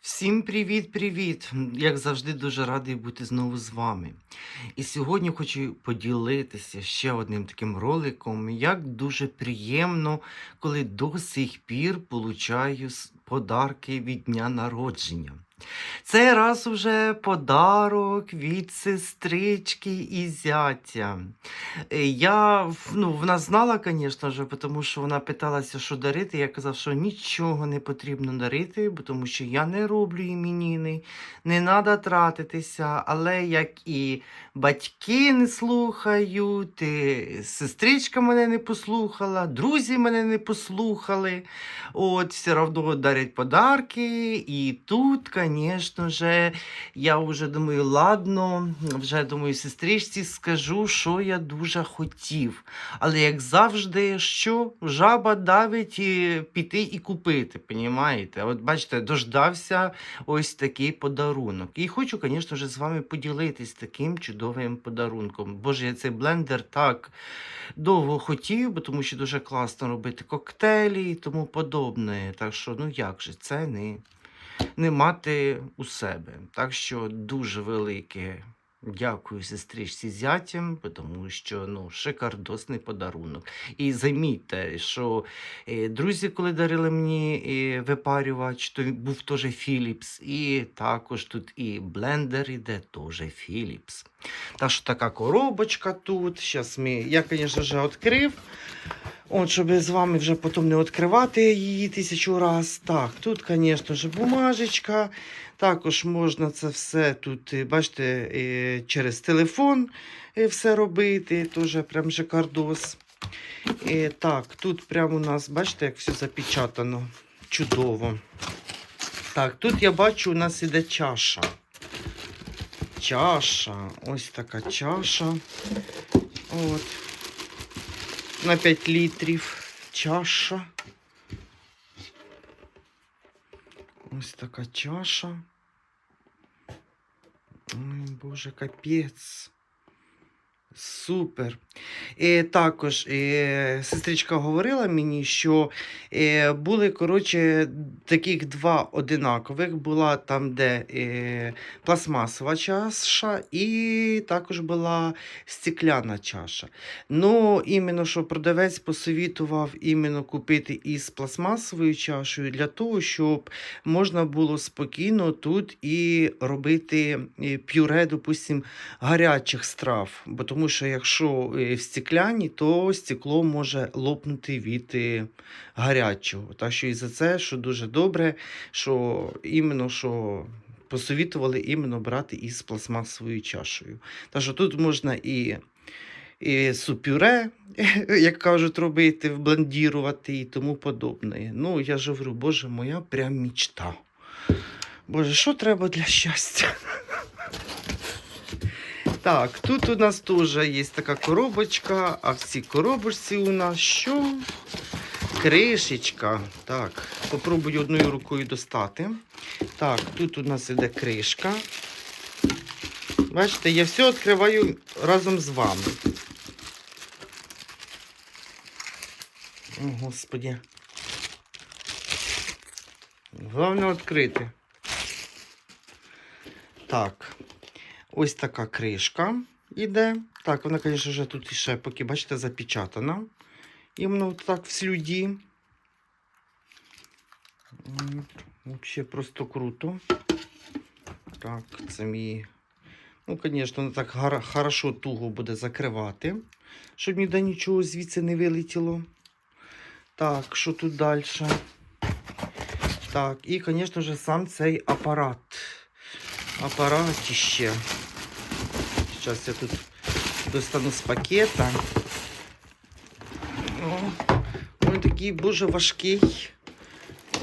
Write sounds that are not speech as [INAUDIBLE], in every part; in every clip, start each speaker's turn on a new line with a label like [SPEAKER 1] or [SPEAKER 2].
[SPEAKER 1] Всім привіт-привіт! Як завжди, дуже радий бути знову з вами. І сьогодні хочу поділитися ще одним таким роликом, як дуже приємно, коли до сих пір получаю подарки від дня народження. Цей раз уже подарок від сестрички і зятя. Е, Я ну, вона знала, звісно тому що вона питалася, що дарити. Я казав, що нічого не потрібно дарити, тому що я не роблю іменіни, не треба тратитися. Але як і батьки не слухають, і сестричка мене не послухала, друзі мене не послухали. От, все одно дарять подарки. І тут, звісно ж, я вже думаю, ладно, вже думаю, сестричці скажу, що я дуже хотів. Але як завжди, що жаба давить і піти і купити, понімаєте? От бачите, дождався ось такий подарунок. І хочу, звісно ж, з вами поділитись таким чудовим подарунком. Боже, я цей блендер так довго хотів, бо тому що дуже класно робити коктейлі і тому подобне. Так що, ну як же, це не, не мати у себе. Так що дуже велике. Дякую сестричці зятям, тому що ну, шикардосний подарунок. І замітьте, що е, друзі, коли дарили мені е, випарювач, то був теж Philips. І також тут і блендер іде теж Philips. Так що така коробочка тут. Щас ми, я, звісно, вже відкрив. От, щоб з вами вже потім не відкривати її тисячу раз. Так, тут, звісно бумажечка. Також можна це все тут, е, бачите, е, через телефон е, все робити. Теж прям жакардос. Е, Так, тут прямо у нас, бачите, як все запечатано. Чудово. Так, тут я бачу, у нас іде чаша. Чаша. Ось така чаша. От. На 5 літрів. Чаша. Ось така чаша. Ой, Боже, капець. Супер. І також е, сестричка говорила мені, що е, були, коротше, таких два одинакових. Була там, де е, пластмасова чаша, і також була стекляна чаша. Ну, іменно що продавець посовітував іменно купити із пластмасовою чашею для того, щоб можна було спокійно тут і робити пюре, допустим, гарячих страв. Бо тому що якщо е, в стекляні, то стекло може лопнути від е, гарячого. Так що і за це, що дуже добре, що іменно що. Посовітували іменно брати із пластмасовою чашею. Так що тут можна і, і супюре, [LAUGHS] як кажуть, робити, блендірувати і тому подобне. Ну, я ж говорю, боже, моя прям мічта. Боже, що треба для щастя? [LAUGHS] Так, тут у нас теж є така коробочка, а в цій коробочці у нас що? Кришечка. Так, попробую одною рукою достати. Так, тут у нас іде кришка. Бачите, я все відкриваю разом з вами. О, Господі. Головне відкрити. Так. Ось така кришка йде. Так, вона, звісно, вже тут іще, поки, бачите, запечатана. І воно так в слюді. Взагалі просто круто. Так, це мій. Ну, звісно, так хорошо туго буде закривати, щоб ніде нічого звідси не вилетіло. Так, що тут далі? Так, і, звісно сам цей апарат. Апаратище. Зараз я тут достану з пакета. О, він такий дуже важкий.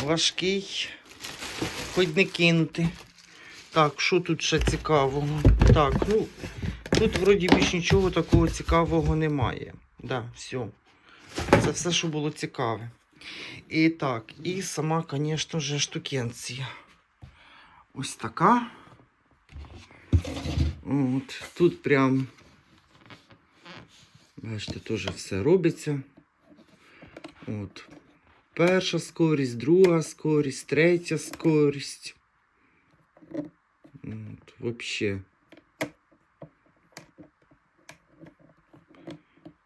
[SPEAKER 1] Важкий. Хоч не кинути. Так, що тут ще цікавого? Так, ну, тут вроді більш нічого такого цікавого немає. Да, все. Це все, що було цікаве. І так, і сама, звісно ж, штукенція. Ось така. От, тут прям, бачите, теж все робиться. От. Перша скорість, друга скорість, третя скорість. Вообще.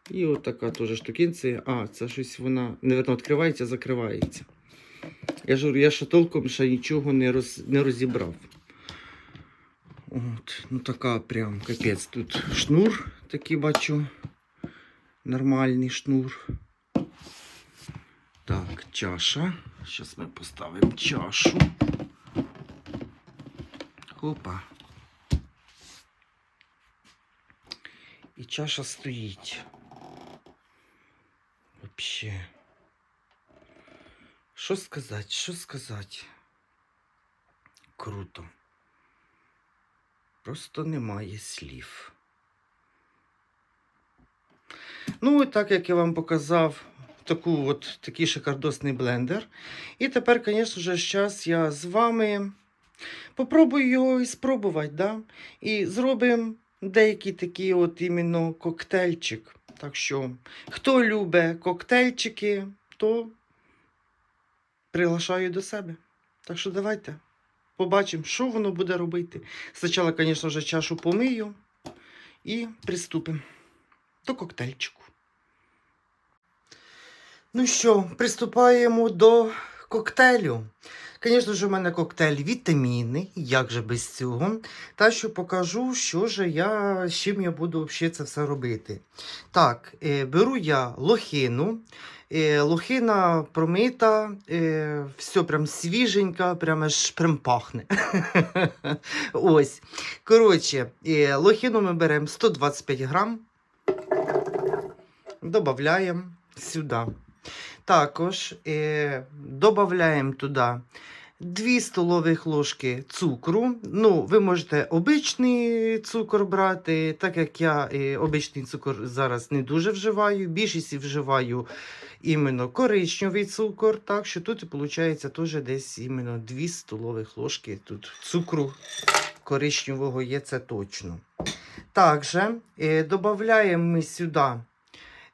[SPEAKER 1] І от теж штукінця. А, це щось вона, невідно, відкривається, закривається. Я ж я ще толком ще нічого не, роз, не розібрав. Ну така прям капець. Тут шнур такий бачу. Нормальний шнур. Так, чаша. Зараз ми поставимо чашу. Опа. І чаша стоїть. Вообще. Що сказати, що сказати? Круто. Просто немає слів. Ну, і так як я вам показав, таку от, такий шикардосний блендер. І тепер, звісно ж, зараз я з вами попробую його і спробувати, да? І зробимо деякий такий от іменно коктейльчик. Так що, хто любить коктейльчики, то приглашаю до себе. Так що давайте побачимо, що воно буде робити. Спочатку, звісно вже чашу помию і приступимо до коктейльчику. Ну що, приступаємо до коктейлю. Звісно ж, у мене коктейль вітамінний, як же без цього. Та що покажу, що же я, з чим я буду взагалі це все робити. Так, е, беру я лохину. Е, лохина промита, е, все прям свіженька, прям аж прям пахне. [LAUGHS] Ось. Коротше, лохину ми беремо 125 грам. Додаємо сюди. Також е, додаємо туди 2 столових ложки цукру. Ну, ви можете обичний цукор брати, так як я е, обичний цукор зараз не дуже вживаю. Більшість вживаю іменно коричневий цукор. Так що тут виходить теж десь іменно 2 столових ложки тут цукру коричневого є, це точно. Також е, додаємо ми сюди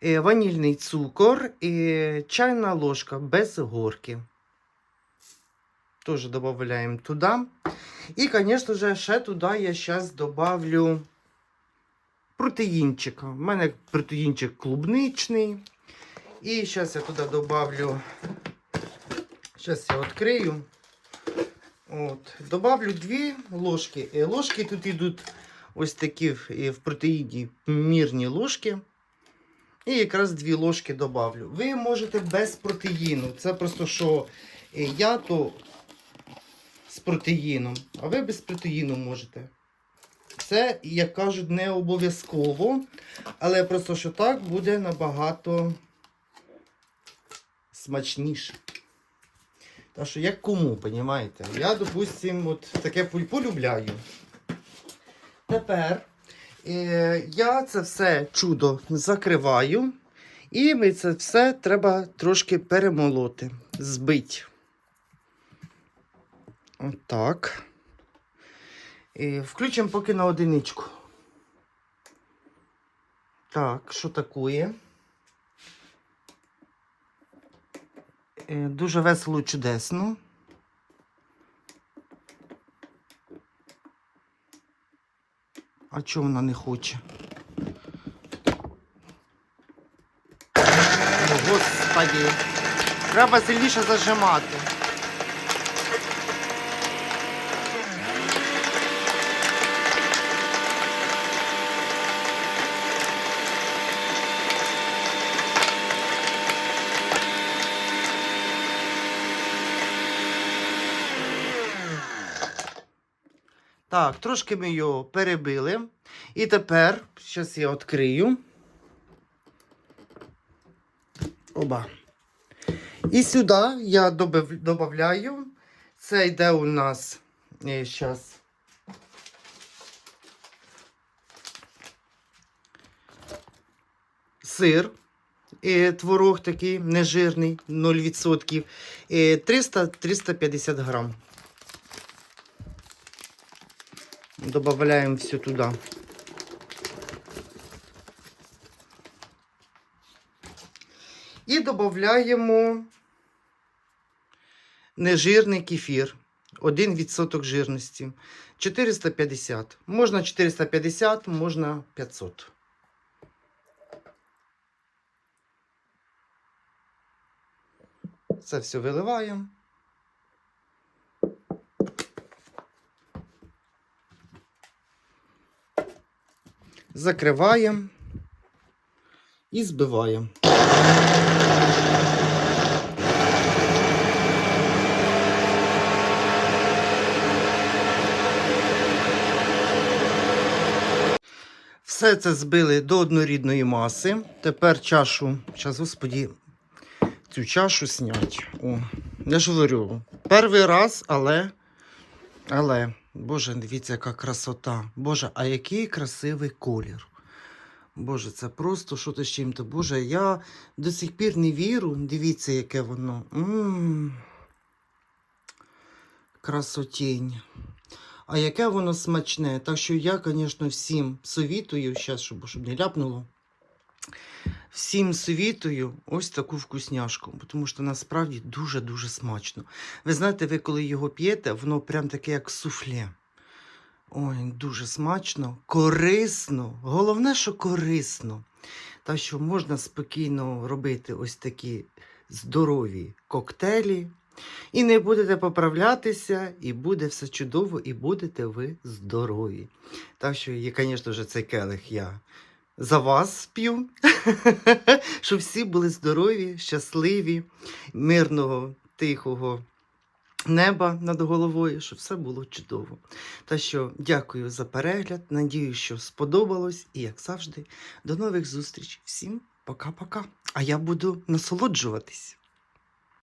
[SPEAKER 1] ванільний цукор і чайна ложка без горки. Теж додаємо туди. І, звісно ж, ще туди я зараз добавлю протеїнчика. У мене протеїнчик клубничний. І зараз я туди добавлю. Зараз я відкрию. От. Добавлю 2 ложки. Е, Ложки тут йдуть ось такі е, в протеїні мірні ложки. І якраз 2 ложки добавлю. Ви можете без протеїну. Це просто що е, я то з протеїном, а ви без протеїну можете. Це, як кажуть, не обов'язково, але просто що так буде набагато смачніше. Так що як кому, понімаєте? Я, допустим, от таке полюбляю. Тепер я це все чудо закриваю. І ми це все треба трошки перемолоти, збити. Отак. І включимо поки на одиничку. Так, що такое? Е, Дуже весело чудесно. А чого вона не хоче? Господи. Треба сильніше зажимати. Так, трошки ми його перебили. І тепер, зараз я відкрию. Оба. І сюди я додаю. Це йде у нас зараз. Сир. І творог такий нежирний, 0%. 300-350 грам. Добавляем все туда. І додаємо нежирний кефір. 1% жирності. 450. Можна 450, можна 500. Це все виливаємо. Закриваємо і збиваємо. Все це збили до однорідної маси. Тепер чашу, зараз, господі, цю чашу снять. О, я ж говорю, перший раз, але, але, Боже, дивіться, яка красота. Боже, а який красивий колір. Боже, це просто що то з чим-то. Боже, я до сих пір не вірю. Дивіться, яке воно. м Красотінь. А яке воно смачне. Так що я, звісно, всім совітую, щас, щоб, щоб не ляпнуло. Всім совітую ось таку вкусняшку, тому що насправді дуже-дуже смачно. Ви знаєте, ви коли його п'єте, воно прям таке, як суфле. Ой, дуже смачно, корисно. Головне, що корисно. Так що можна спокійно робити ось такі здорові коктейлі. І не будете поправлятися, і буде все чудово, і будете ви здорові. Так що, звісно цей келих я за вас п'ю, [LAUGHS] щоб всі були здорові, щасливі, мирного, тихого неба над головою, щоб все було чудово. Та що дякую за перегляд. Надію, що сподобалось. І, як завжди, до нових зустріч. Всім пока-пока. А я буду насолоджуватись.